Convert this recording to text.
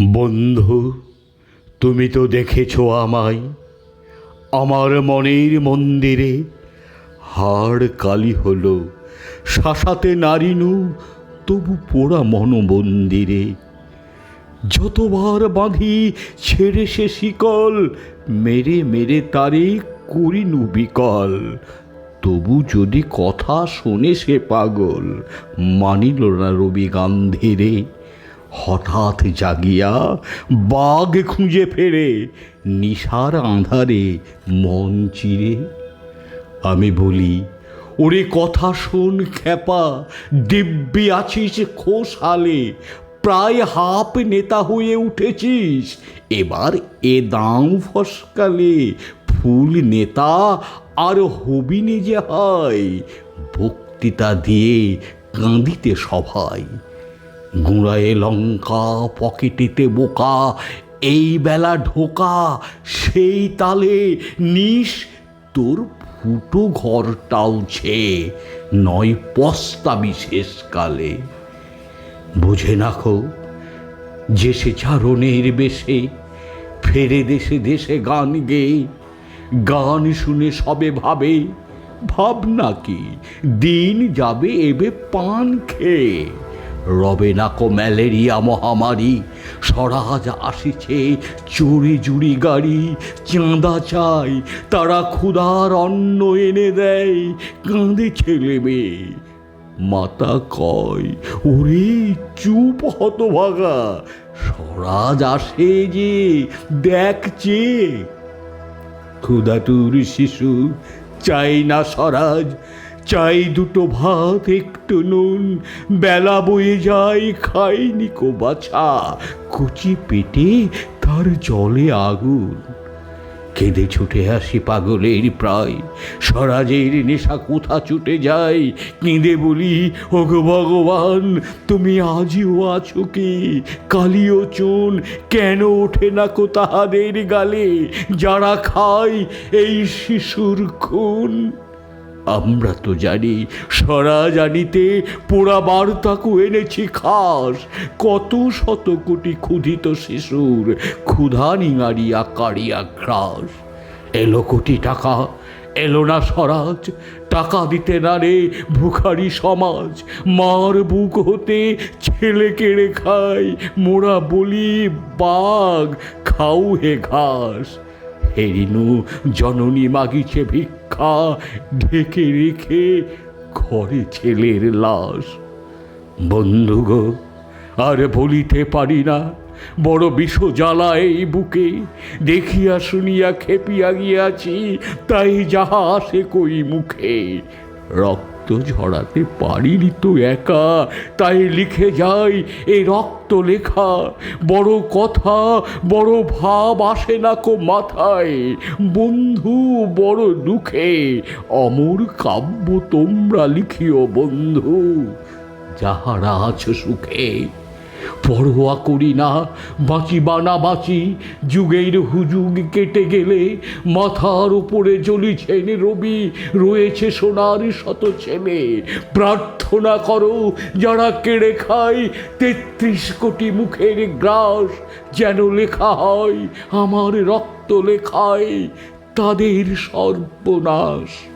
বন্ধু, তুমি তো দেখেছ আমায়। আমার মনের মন্দিরে হাড় কালি হলো। শাসাতে নারিনু, তবু পোড়া মনোমন্দিরে। যতবার বাঁধি ছেড়ে সে শিকল, মেরে মেরে তারে করিনু বিকল। তবু যদি কথা শোনে সে পাগল, মানিল না রবি গান্ধীরে হঠাৎ জাগিয়া বাঘ খুঁজে ফেরে নিশার আঁধারে মন চিরে। আমি বলি, ওরে কথা শোন খ্যাপা, দিব্যি আছিস খোশালে, প্রায় হাফ নেতা হয়ে উঠেছিস। এবার এ দাম ফসকালে, ফুল নেতা আর হবি নে যে হয়, বক্তৃতা দিয়ে কাঁদিতে সভায়। গুঁড়ায়ে লঙ্কা, পকেটেতে বোকা, এই বেলা ঢোকা, সেই তালে নিস, তোর ফুটো ঘরটাও ছে নয় পস্তা বিশেষ কালে। বুঝে নাখো, যে সে চারণের বেশে, ফেরে দেশে দেশে গান গেয়ে গান শুনে সবে ভাবে, ভাবনা কি, দিন যাবে এবে পান খেয়ে। রবে নাকো ম্যালেরিয়া মহামারী। স্বরাজ আসিছে, চুরি জুড়ি গাড়ি, চাঁদা চাই, তারা ক্ষুধার অন্ন এনে দেয়, কাঁদে ছেলে মেয়ে। মাতা কয়, ওরে চুপ হতভাগা স্বরাজ আসে যে দেখছে ক্ষুধাটুর শিশু, চাই না স্বরাজ চাই দুটো ভাত, একটু নুন। বেলা বয়ে যায়, খাইনি কো বাছা। কুচি পেটে তার জলে আগুন। কেঁদে ছুটে আসি পাগলের প্রায়। স্বরাজের নেশা কোথা ছুটে যায়? কেঁদে বলি, ওগো ভগবান, তুমি আজিও আছো কি? কালিও চুন, কেন ওঠে না কো তাহাদের গালে? যারা খায় এই শিশুর খুন। আমরা তো জানি, সরা জানিতে পোড়া বার্তাকু এনেছি খাস। কত শত কোটি ক্ষুধিত শিশুর ক্ষুধা নিঙারিয়া কাড়িয়া গ্রাস এলো কোটি টাকা, এলো না স্বরাজ, টাকা দিতে না রে ভুখারি সমাজ। মার বুক হতে ছেলে কেড়ে খায়, মোরা বলি বাঘ, খাও হে ঘাস। হেরিনু জননী মাগিছে ভিক্ষা, ঢেকে রেখে ঘরে ছেলের লাশ। বন্ধু গো, আর বলিতে পারি না, বড় বিষ জ্বালা এই বুকে। দেখিয়া শুনিয়া খেপিয়া গিয়াছি, তাই যাহা আসে কই মুখে। রক্ত ঝরাতে পারিনি তো একা, তাই লিখে যাই এ রক্ত লেখা বড় কথা, বড় ভাব আসে না কো মাথায়। বন্ধু, বড় দুঃখে অমর কাব্য তোমরা লিখিও বন্ধু। যাহারা আছো সুখে পরোয়া করি না বাঁচি বা না বাঁচি যুগের হুজুগ কেটে গেলে মাথার উপরে জ্বলিছেন রবি। রয়েছে সোনার শত ছেলে। প্রার্থনা করো, যারা কেড়ে খায়, তেত্রিশ কোটি মুখের গ্রাস যেন লেখা হয়, আমার রক্ত লেখায়, তাদের সর্বনাশ।